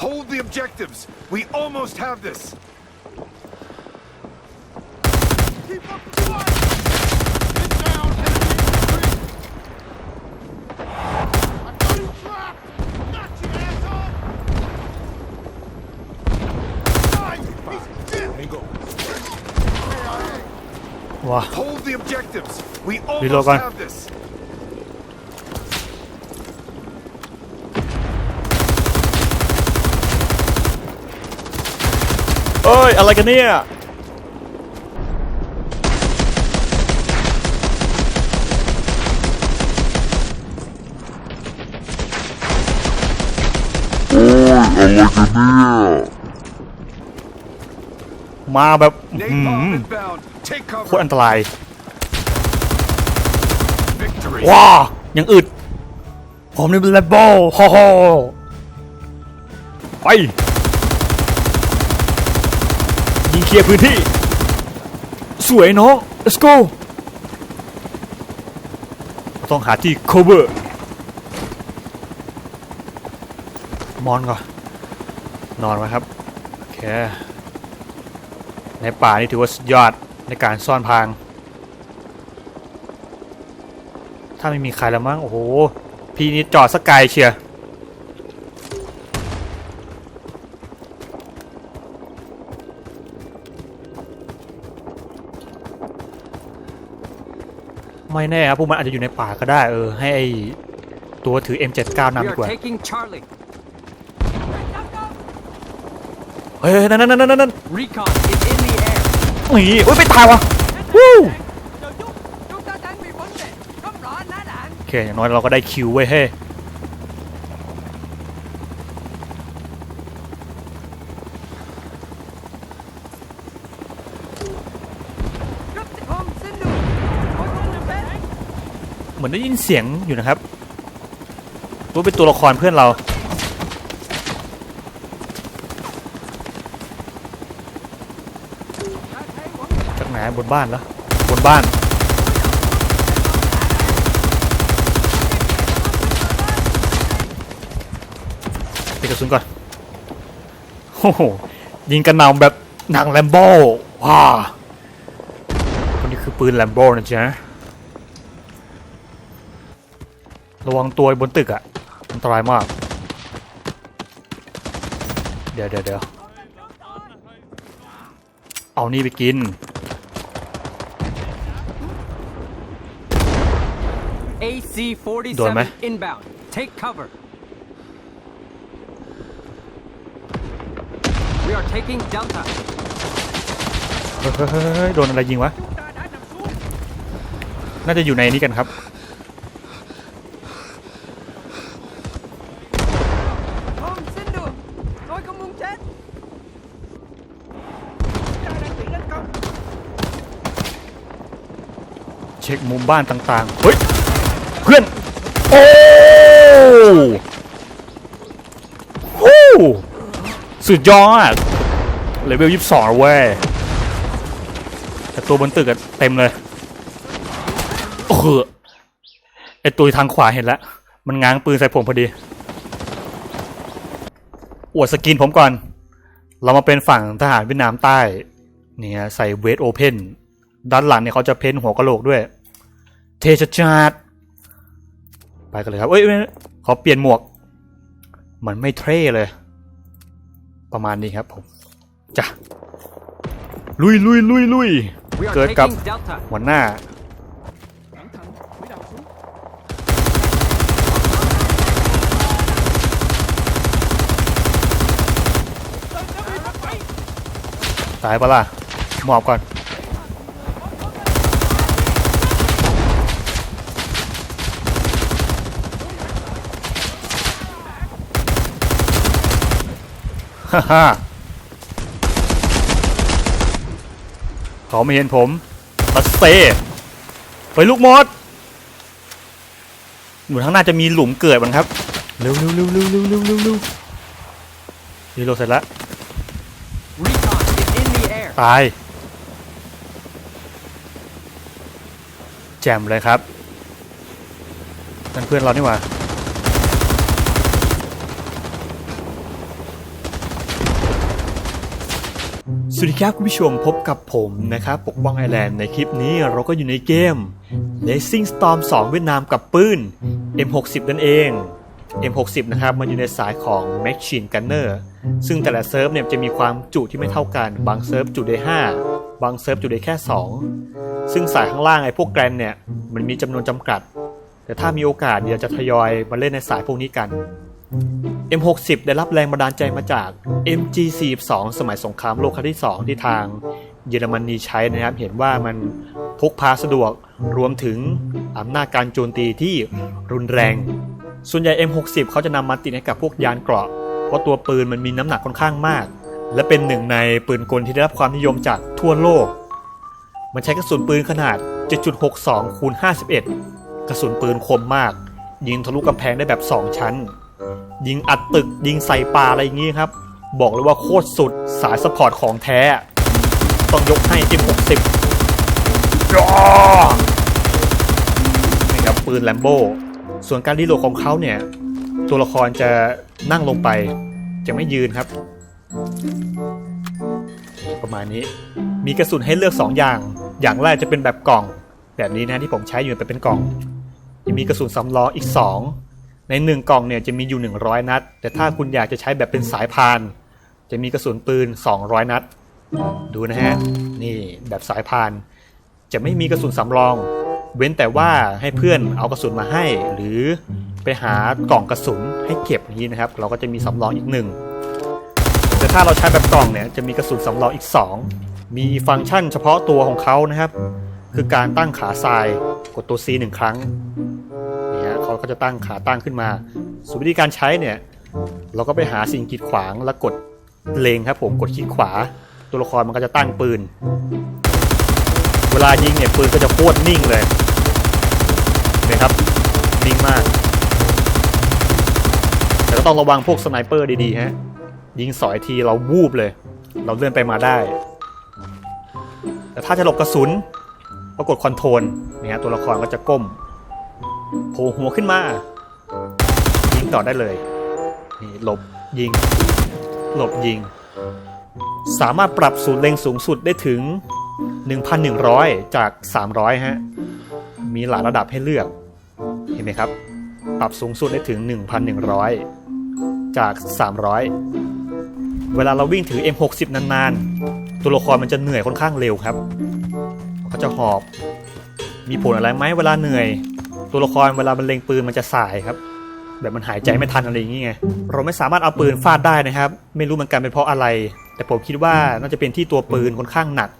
Hold the objectives! We almost have this! Keep up the fight! Wow. Hold the objectives. We almost Reload have this. ว้า Hold the objectives. We Reload almost gun. have this. เอ้ยอะไรกันเนี่ยมาแบบอื้อหื Napalm อ inbound. Take โคตร cover. อันตราย Victory. ว้ายังอึด ผมนี่เป็นแลมโบ้ฮ่อฮ่อไปยิ งเคลียร์พื้นที่ สวยน้อง let's go ต้องหาที่ cover มอนก่อน นอนไว้ครับ โอเค ในป่านี่ถือว่าสุดยอดในการซ่อนพราง ถ้าไม่มีใครแล้วมั้ง โอ้โห พี่นี่จอดสกไกลเชียร์ ไม่แน่ครับพวกมันอาจจะอยู่ในป่าก็ได้เออให้ไอตัวถือ M79 นำ We ดี are กว่า taking Charlie. เฮ้ยนั่นนั่นนั่นนั่นนั่น Recon is in the air. นี่โอ้ยไม่ตายวะวู้ Đồ Trúc, chúng ta đang bị vấn đề Không rõ ná đạn โอเคอย่างน้อยเราก็ได้คิวเว้ยเฮ้ เหมือนได้ยินเสียงอยู่นะครับตัวเป็นตัวละครเพื่อนเรา จากไหนบนบ้านแล้วบนบ้านปิดกระสุนก่อนโอ้โหยิงกระหน่ำแบบหนังแลมโบ้ว้าคนนี้คือปืนแลมโบ้นะจ๊ะ ระวังตัวบนตึกอะอันตรายมาก เดี๋ยวเดี๋ยวเดี๋ยวเอานี่ไปกิน Đồn mày. AC-47 inbound. Take cover. We are taking Delta. เฮ้ยเฮ้ยเฮ้ยเฮ้ยโดนอะไรยิงวะ Chúng ta đã nằm xuống น่าจะอยู่ในนี้กันครับ ช็คมุมบ้านต่างๆ เฮ้ย เพื่อน โอ้โอ้สุดยอดเลเวลยี่สิบสองเว้ยแต่ตัวบนตึกอะเต็มเลย โอ้โหไอตัวทางขวาเห็นแล้ว มันง้างปืนใส่ผมพอดี อวดสกินผมก่อน เรามาเป็นฝั่งทหารเวียดนามใต้ เนี่ยใส่เวทโอเพนด้านหลังเนี่ยเขาจะเพ้นหัวกะโหลกด้วย เทชจาดไปกันเลยครับเอ้ยขอเปลี่ยนหมวก มันไม่เท่เลย ประมาณนี้ครับผมจ้ะลุยลุยลุยลุยเกิดกับหัวหน้าตายปะล่ะหมอบก่อน ฮ่าฮ่าเขาไม่เห็นผมตัดเซไปลูกมอสหนูข้างหน้าจะมีหลุมเกิดบ้างครับ เร็วเร็วเร็วเร็วเร็วเร็วเร็วเร็วรีโหลดเสร็จแล้ว Recon is in the air. ตาย แจ่มเลยครับนั่นเพื่อนเรานี่หว่า สวัสดีครับคุณผู้ชมพบกับผมนะครับปกป้องไอแลนด์ในคลิปนี้เราก็อยู่ในเกม Racing Storm 2 เวียดนามกับปืน M60 นั่นเอง M60 นะครับมันอยู่ในสายของ Machine Gunner ซึ่งแต่ละเซิร์ฟเนี่ยจะมีความจุที่ไม่เท่ากัน บางเซิร์ฟจุได้ 5 บางเซิร์ฟจุได้แค่ 2 ซึ่งสายข้างล่างไอ้พวกแกรนเนี่ยมันมีจำนวนจำกัด แต่ถ้ามีโอกาสเดี๋ยวจะทยอยมาเล่นในสายพวกนี้กัน M60 ได้รับแรงบันดาลใจมาจาก MG42 สมัยสงครามโลกครั้งที่ 2 ที่ทางเยอรมนีใช้นะครับ เห็นว่ามันพกพาสะดวกรวมถึงอำนาจการโจมตีที่รุนแรง ส่วนใหญ่ M60 เขาจะนำมาติดให้กับพวกยานเกราะ เพราะตัวปืนมันมีน้ำหนักค่อนข้างมาก และเป็นหนึ่งในปืนกลที่ได้รับความนิยมจากทั่วโลก มันใช้กระสุนปืนขนาด 7.62คูณ51 กระสุนปืนคมมาก ยิงทะลุกำแพงได้แบบ 2 ชั้น ยิงอัดตึกยิงใส่ปลาอะไรอย่างงี้ครับ บอกเลยว่าโคตรสุดสายสปอร์ตของแท้ ต้องยกให้ M60 นี่ครับปืนแลมโบส่วนการรีโหลดของเขาเนี่ย ตัวละครจะนั่งลงไป จะไม่ยืนครับ ประมาณนี้มีกระสุนให้เลือก 2 อย่าง อย่างแรกจะเป็นแบบกล่อง แบบนี้นะที่ผมใช้อยู่เป็นกล่องยังมีกระสุนสำรองอีก 2 ใน 1 กล่องเนี่ยจะมีอยู่ 100 นัด แต่ถ้าคุณอยากจะใช้แบบเป็นสายพาน จะมีกระสุนปืน 200 นัด ดูนะฮะ นี่แบบสายพาน จะไม่มีกระสุนสำรอง เว้นแต่ว่าให้เพื่อนเอากระสุนมาให้ หรือไปหากล่องกระสุนให้เก็บอย่างนี้นะครับ เราก็จะมีสำรองอีกหนึ่งแต่ถ้าเราใช้แบบกล่องเนี่ยจะมีกระสุนสำรองอีก 2 มีฟังก์ชันเฉพาะตัวของเขานะครับ คือการตั้งขาทรายกดตัว C หนึ่งครั้ง ก็จะตั้งขาตั้งขึ้นมาส่วนวิธีการใช้เนี่ย เราก็ไปหาสิ่งกีดขวางแล้วกดเลงครับผมกดคลิกขวา ตัวละครมันก็จะตั้งปืน เวลายิงเนี่ยปืนก็จะโคตรนิ่งเลยเห็นไหมครับนิ่งมาก แต่ก็ต้องระวังพวกสไนเปอร์ดีๆฮะยิงสอยทีเราวูบเลย เราเลื่อนไปมาได้ แต่ถ้าจะหลบกระสุนก็กดคอนโทรลเนี่ยฮะตัวละครก็จะก้ม โผล่หัวขึ้นมา ยิงต่อได้เลยนี่หลบยิง หลบยิง สามารถปรับศูนย์เล็งสูงสุดได้ถึง 1,100 จาก 300 ฮะ มีหลายระดับให้เลือก เห็นไหมครับ ปรับสูงสุดได้ถึง 1,100 จาก 300 เวลาเราวิ่งถือ M60 นานๆ ตัวละครมันจะเหนื่อยค่อนข้างเร็วครับก็จะหอบ มีผลอะไรไหมเวลาเหนื่อย ตัวละครเวลามันเล็งปืนมันจะสายครับ แบบมันหายใจไม่ทันอะไรอย่างเงี้ยเราไม่สามารถเอาปืนฟาดได้นะครับ ไม่รู้เหมือนกันเป็นเพราะอะไร แต่ผมคิดว่าน่าจะเป็นที่ตัวปืนค่อนข้างหนัก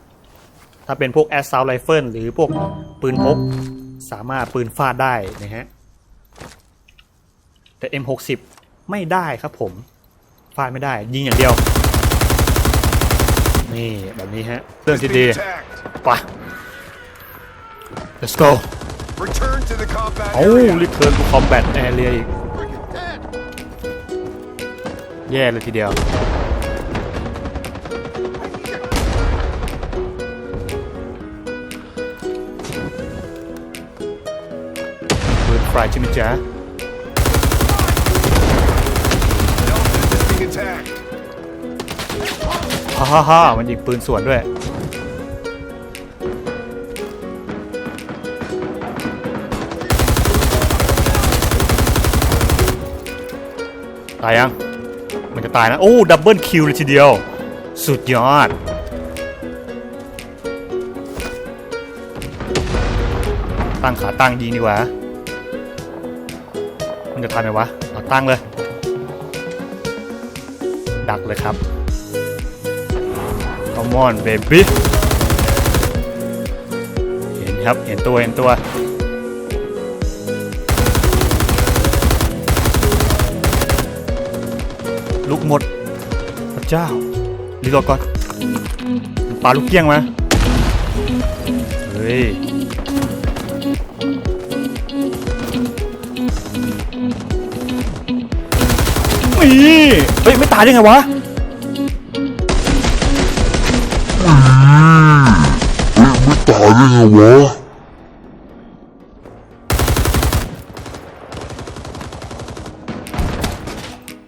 ถ้าเป็นพวก Assault Rifle หรือพวกปืนพกสามารถปืนฟาดได้นะฮะแต่ M60 ไม่ได้ครับผมฟาดไม่ได้ ยิงอย่างเดียว นี่แบบนี้ฮะเรื่องที่ดีไป let's go Return to the combat เอ้า area. return to combat area อีก Freaking dead. แย่เลยทีเดียว ปืนไฟใช่ไหมจ๊ะ Elephant is being attacked. ฮ่าฮ่าฮ่ามันยิงปืนสวนด้วย ตายยัง มันจะตายนะ โอ้ดับเบิลคิวเลยทีเดียว สุดยอด ตั้งขาตั้งยิงดีกว่า มันจะทันไหมวะเอาตั้งเลย ดักเลยครับ Come on baby เห็นครับ เห็นตัว เห็นตัว ลูกหมด พระเจ้า รีโหลดก่อนปาลูกเกี้ยงมา เฮ้ยมีเฮ้ย ไม่ตายได้ไงวะ ไม่ตายได้ไงวะ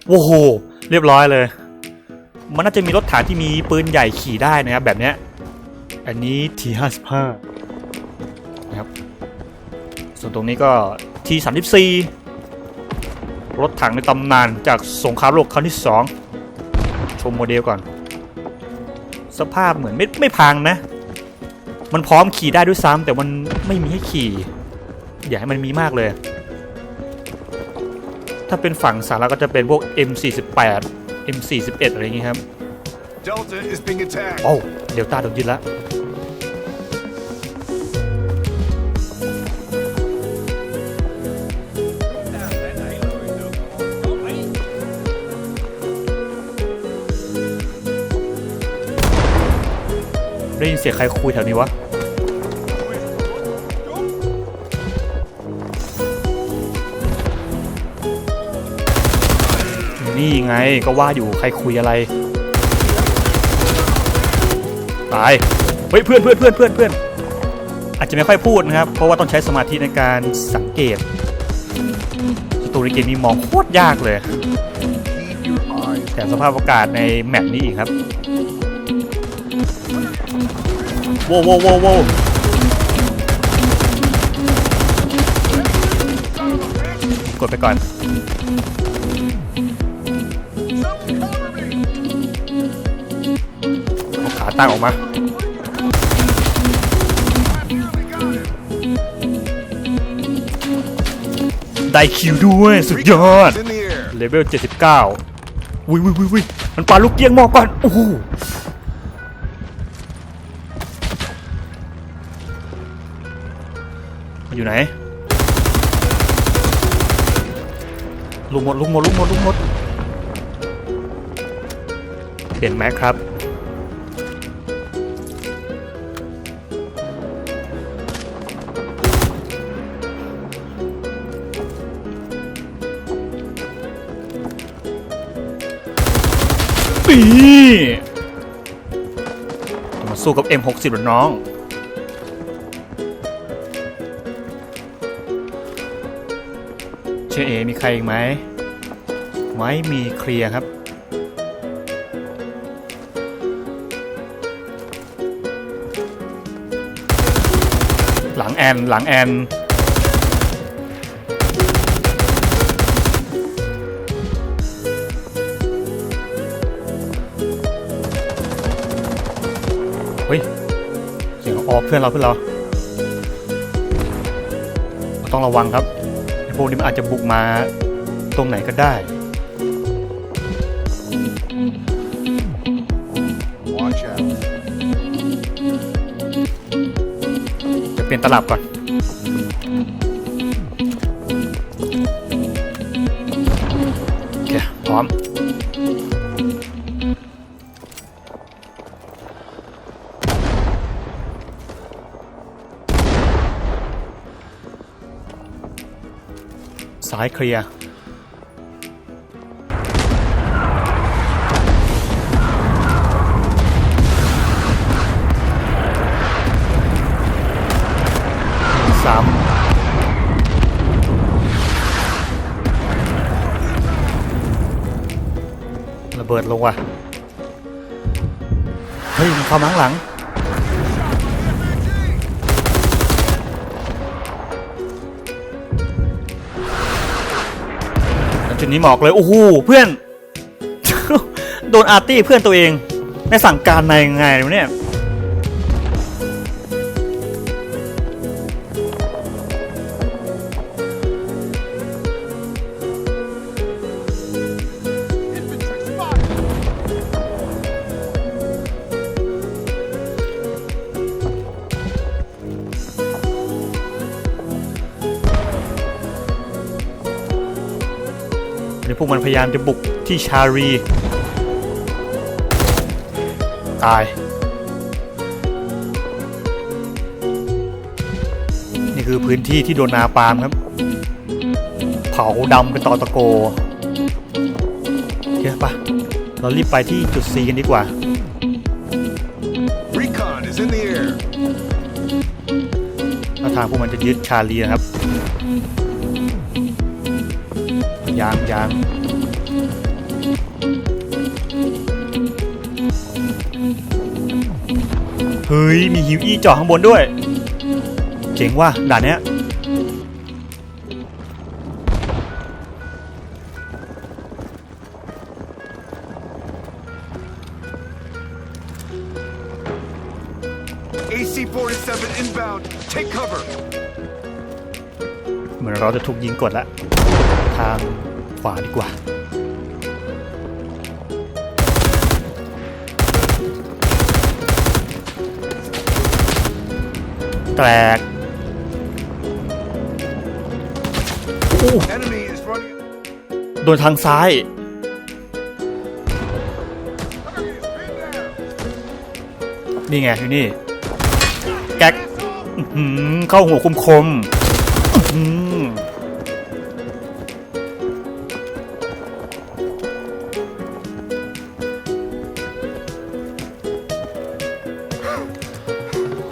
โอ้โห เรียบร้อยเลย มันน่าจะมีรถถังที่มีปืนใหญ่ขี่ได้นะครับแบบเนี้ย อันนี้ T55 นะครับ ส่วนตรงนี้ก็ T34 รถถังในตำนานจากสงครามโลกครั้งที่ 2 ชมโมเดลก่อน สภาพเหมือนไม่ไม่พังนะ มันพร้อมขี่ได้ด้วยซ้ำแต่มันไม่มีให้ขี่ อยากให้มันมีมากเลย ถ้าเป็นฝั่งสหรัฐก็จะเป็นพวก M48 M41 อะไรอย่างงี้ครับ Delta is being attacked. โอ้าเดลต้าโดนยึดละได้ยินเสียงใครคุยแถวนี้วะ นี่ไงก็ว่าอยู่ใครคุยอะไร ตาย เฮ้ยเพื่อนเพื่อนเพื่อนเพื่อนเพื่อนอาจจะไม่ค่อยพูดนะครับ เพราะว่าต้องใช้สมาธิในการสังเกตสตูในเกมนี้มองโคตรยากเลยแต่สภาพอากาศในแมปนี้อีกครับโว้วโว้วโว้วโว้วกดไปก่อน เอาขาตั้งออกมา ได้คิวด้วยสุดยอด เลเวล 79วิววิววิวิมันปาลูกเกียงหมอกก่อน โอ้โหมันอยู่ไหนลุกหมดลุกหมดลุกหมดลุกหมดเปลี่ยนแม็กครับ สู้กับ M60 หรอน้อง เชื่อเอมีใครอีกไหม ไม่มีเคลียร์ครับ หลังแอน หลังแอน ออกเพื่อนเราเพื่อนเราเราต้องระวังครับไอ้พวกนี้มันอาจจะบุกมาตรงไหนก็ได้ Watch out. จะเปลี่ยนตลับก่อนโอเคพร้อมายเคลียร์ซ้ำระเบิดลงว่ะ เฮ้ยมันเข้ามาข้างหลัง จุดนี้หมอกเลยโอ้โหเพื่อน โดนอาร์ตี้เพื่อนตัวเองในสั่งการในยังไงเนี่ย พวกมันพยายามจะบุกที่ชารี ตาย นี่คือพื้นที่ที่โดนนาปาล์มครับ เผาดำเป็นตอตะโกเดี๋ยวปะเรารีบไปที่จุด C กันดีกว่า Recon is in the air. ถ้าทางพวกมันจะยึดชาลีนะครับยางยาง ฮ้ย มีฮิวอี้เจ่อข้างบนด้วย เจ๋งว่ะด่านเนี้ย AC-47 inbound. Take cover. เหมือนเราจะถูกยิงกดแล้วทางขวาดีกว่า แตก Enemy is running. โดนทางซ้าย Enemy is pinned down. นี่ไงอยู่นี่ แก๊กอื้อหือเข้าหัวคมคมๆอื้อหือ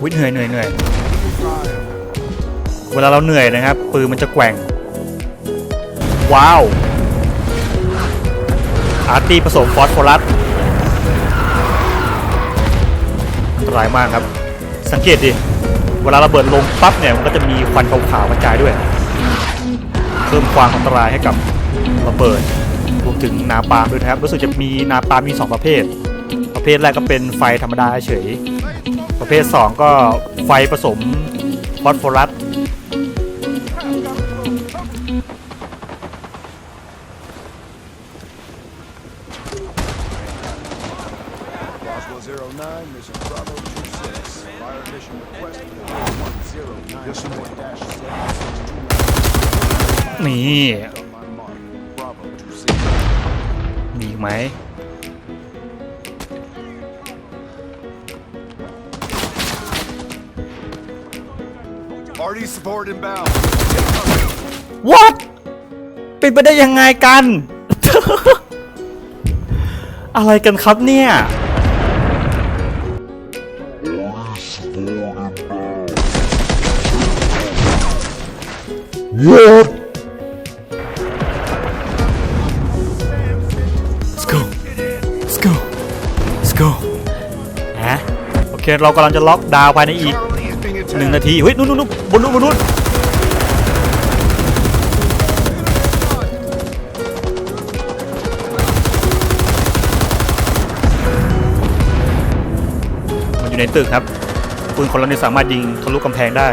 วิเหนื่อยเหนื่อยเหนื่อย เวลาเราเหนื่อยนะครับ ปืนมันจะแกว่ง ว้าว อาร์ตี้ผสมฟอสฟอรัสอันตรายมากครับ สังเกตดิ เวลาระเบิดลงปั๊บเนี่ย มันก็จะมีควันขาวๆกระจายด้วย เพิ่มความอันตรายให้กับระเบิดรวมถึงนาปามด้วยนะครับ รู้สึกจะมีนาปามมี 2 ประเภท ประเภทแรกก็เป็นไฟธรรมดาเฉย ประเภท 2 ก็ไฟผสมฟอสฟอรัส นี่ On my mark. Bravo 26. มีอีกไหม RD support inbound. Take cover. What เป็นไปได้ยังไงกัน อะไรกันครับเนี่ย What? Let's เคเรากำลังจะล็อกดาวภายในอีกหนึ่งนาทีเฮ้ยนู่นนู่นนู่นบนนู้นบนนู้นมันอยู่ในตึกครับปืนคนเราเนี่ยสามารถยิงทะลุกำแพงได้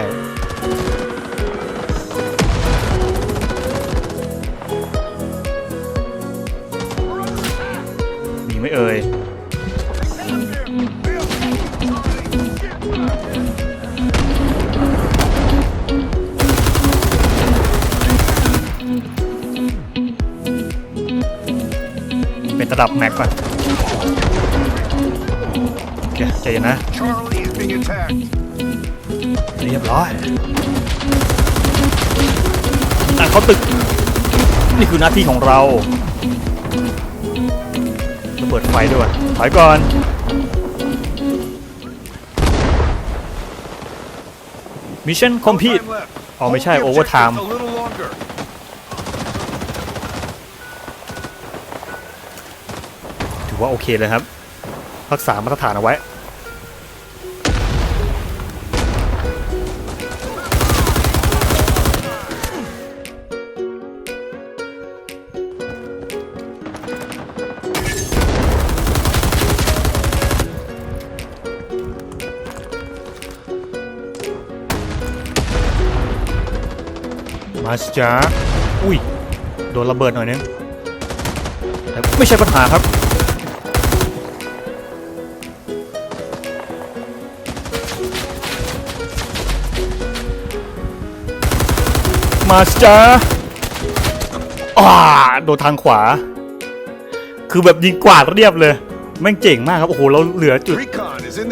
มีไหม่เอ่ย ระดับแม็กก่อนโอเคใจเย็นนะ เรียบร้อยอ่เขาตึก นี่คือหน้าที่ของเราระเบิดไฟด้วยถอยก่อนมิชชั่นคอมพีท Time left. อ๋อไม่ใช่ Hold the overtime objectives A little longer. ถือ ว่าโอเคเลยครับ รักษามาตรฐานเอาไว้ มาสจ้าอุ้ย โดนระเบิดหน่อยนึงแต่ไม่ใช่ปัญหาครับ สจ้าอ่าโดนทางขวา คือแบบยิงกวาดเรียบเลย แม่งเจ๋งมากครับ โอ้โห เราเหลือจุด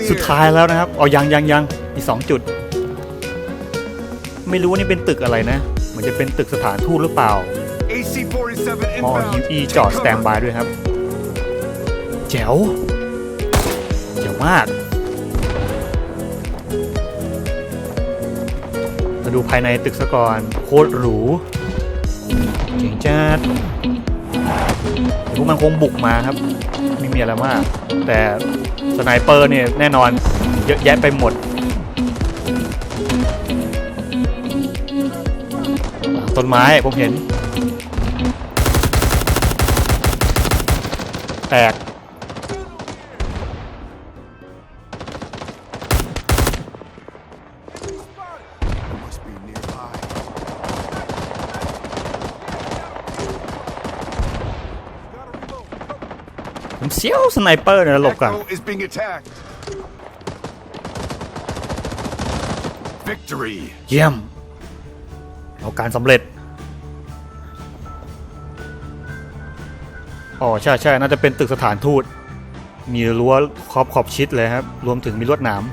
สุดท้ายแล้วนะครับ เอายังยังยังอีกสองจุด ไม่รู้ว่านี่เป็นตึกอะไรนะ เหมือนจะเป็นตึกสถานทูตหรือเปล่า AC-47 พอ UE จอดสแตน cover. บายด้วยครับ แจ๋ว แจ๋วมาก ดูภายในตึกซะก่อน โคตรหรูเจ๋งจัดเดี๋ยวพวกมันคงบุกมาครับ ไม่มีอะไรมาก แต่สไนเปอร์เนี่ยแน่นอนเยอะแยะไปหมดต้นไม้ผมเห็น แตก ชียวสไนเปอร์เนี่ยหลบกัน is being attacked. Victory. เยี่ยม เอาการสำเร็จ อ๋อใช่ใช่น่าจะเป็นตึกสถานทูต มีรั้วขอบขอบชิดเลยครับ รวมถึงมีลวดหนาม